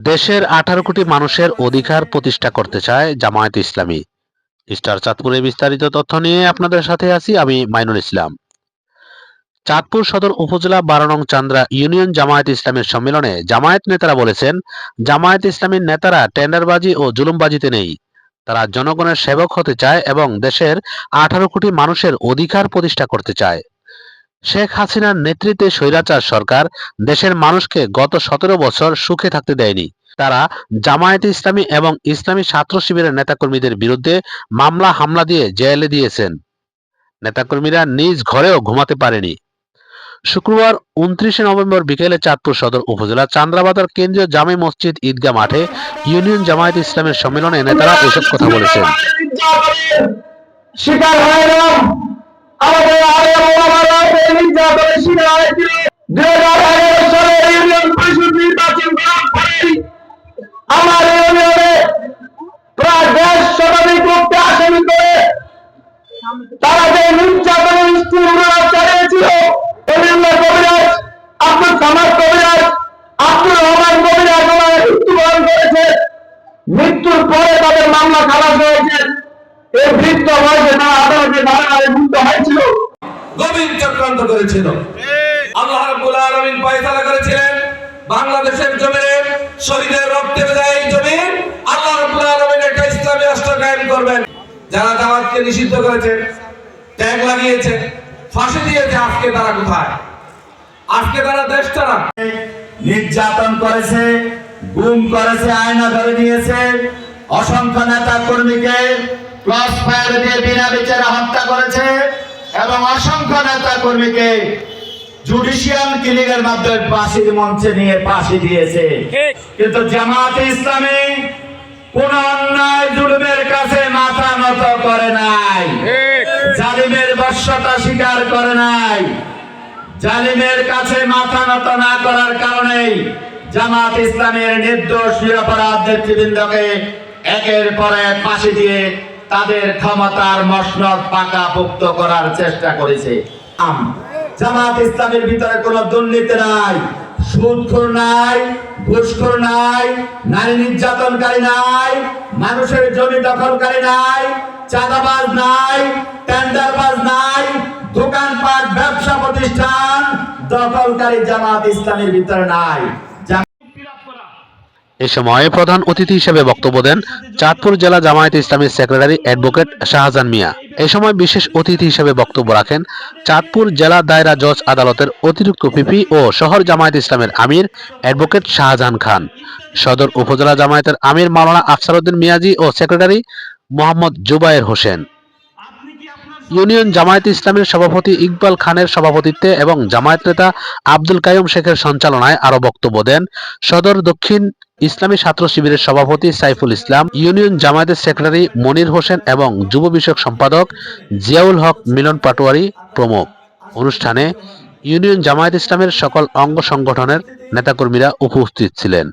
দেশের আঠারো কোটি মানুষের অধিকার প্রতিষ্ঠা করতে চায় জামায়াত ইসলামী। স্টার চাঁদপুরে বিস্তারিত তথ্য নিয়ে আপনাদের সাথে আছি আমি মাইনুল ইসলাম। চাঁদপুর সদর উপজেলা বারো নং চান্দ্রা ইউনিয়ন জামায়াত ইসলামের সম্মেলনে জামায়াত নেতারা বলেছেন, জামায়াত ইসলামীর নেতারা টেন্ডারবাজি ও জুলুমবাজিতে নেই। তারা জনগণের সেবক হতে চায় এবং দেশের আঠারো কোটি মানুষের অধিকার প্রতিষ্ঠা করতে চায়। শেখ হাসিনার নেতৃত্বে স্বৈরাচার সরকার দেশের মানুষকে গত সতেরো বছর সুখে থাকতে দেয়নি। তারা জামায়াতে ইসলামী এবং ইসলামী ছাত্র শিবিরের নেতাকর্মীদের বিরুদ্ধে মামলা হামলা দিয়ে জেলে দিয়েছেন। নেতাকর্মীরা নিজ ঘরেও ঘুমাতে পারেনি। শুক্রবার উনত্রিশে নভেম্বর বিকেলে চাঁদপুর সদর উপজেলা চান্দ্রাবাজার কেন্দ্রীয় জামে মসজিদ ঈদগাহ মাঠে ইউনিয়ন জামায়াত ইসলামের সম্মেলনে নেতারা এসব কথা বলেছেন। নির্যাতনের শিকার হয়েছিল দুই হাজার এগারো সালে ইউনিয়ন পরিষদ নির্বাচন করার পরে আমার ইউনিয়নে প্রায় দেড় শতাধিক লোককে আসামি করে তারা যে নির্যাতনের স্কুলগুলো চালিয়েছিল অভিনন্দন কবিরাজ আব্দুল সামাদ কবিরাজ আব্দুল রহমান কবিরাজ ওনারা মৃত্যুবরণ করেছে মামলা খালাস হয়েছে। এই বৃত্ত বয়সে তারা আদালতে ধারণায় মুক্ত হয়েছিল। গভীর চক্রান্ত করেছিল। আল্লাহ রাব্বুল আলামিন ফয়সালা করেছিলেন বাংলাদেশের জমিনে শহীদের রক্তের এই জমিন। আল্লাহ রাব্বুল আলামিন একটা ইসলামী রাষ্ট্র কায়েম করবেন। যারা দাওয়াতকে নিষিদ্ধ করেছে ট্যাগ লাগিয়েছে ফাঁসি দিয়েছে আজকে তারা কোথায়? আজকে তারা দেশ তারা নির্যাতন করেছে গুম করেছে আয়না ধরে নিয়েছে। অসংখ্য নেতা কর্মীকে ক্রস ফায়ার দিয়ে বিনা বিচারে হত্যা করেছে। এবং অসংখ্য নেতা কর্মীকে জুডিশিয়াল কিলিং এর মাধ্যমে ফাঁসির মঞ্চে নিয়ে ফাঁসি দিয়েছে। কিন্তু জামাতে ইসলামী কোন অন্যায় জুলুমের কাছে মাথা নত করে নাই। জালিমের বর্ষতা স্বীকার করে নাই। জালিমের কাছে মাথা নত না করার কারণেই জামাত ইসলামের নির্দোষ নিরপরাধ নেতৃবৃন্দকে একের পর এক ফাঁসি দিয়ে তাদের ক্ষমতার মসনদ পাকা পুক্ত করার চেষ্টা করেছে। আম, জামাত ইসলামের ভিতরে কোনো দুর্নীতি নাই সুদখোর নাই ঘুষখোর নাই নারী নির্যাতনকারী নাই মানুষের জমি দখলকারী নাই চাঁদাবাজ নাই টেন্ডারবাজ নাই দোকানপাট ব্যবসা প্রতিষ্ঠান দখলকারী জামাত ইসলামের ভিতরে নাই। এ সময় প্রধান অতিথি হিসেবে বক্তব্য দেন চাঁদপুর জেলা জামায়াত ইসলামীর সেক্রেটারি অ্যাডভোকেট শাহজাহান মিয়া। এ সময় বিশেষ অতিথি হিসেবে বক্তব্য রাখেন চাঁদপুর জেলা দায়রা জজ আদালতের অতিরিক্ত পিপি ও শহর জামায়াত ইসলামের আমির অ্যাডভোকেট শাহজাহান খান। সদর উপজেলা জামায়াতের আমির মাওলানা আফসারউদ্দিন মিয়াজি ও সেক্রেটারি মোহাম্মদ জুবায়ের হোসেন। ইউনিয়ন জামায়াত ইসলামের সভাপতি ইকবাল খানের সভাপতিত্বে এবং জামায়াত নেতা আব্দুল কাইম শেখের সঞ্চালনায় আরও বক্তব্য দেন সদর দক্ষিণ ইসলামী ছাত্র শিবিরের সভাপতি সাইফুল ইসলাম, ইউনিয়ন জামায়াতের সেক্রেটারি মনির হোসেন এবং যুব বিষয়ক সম্পাদক জিয়াউল হক মিলন পাটোয়ারি প্রমুখ। অনুষ্ঠানে ইউনিয়ন জামায়াত ইসলামের সকল অঙ্গ সংগঠনের নেতাকর্মীরা উপস্থিত ছিলেন।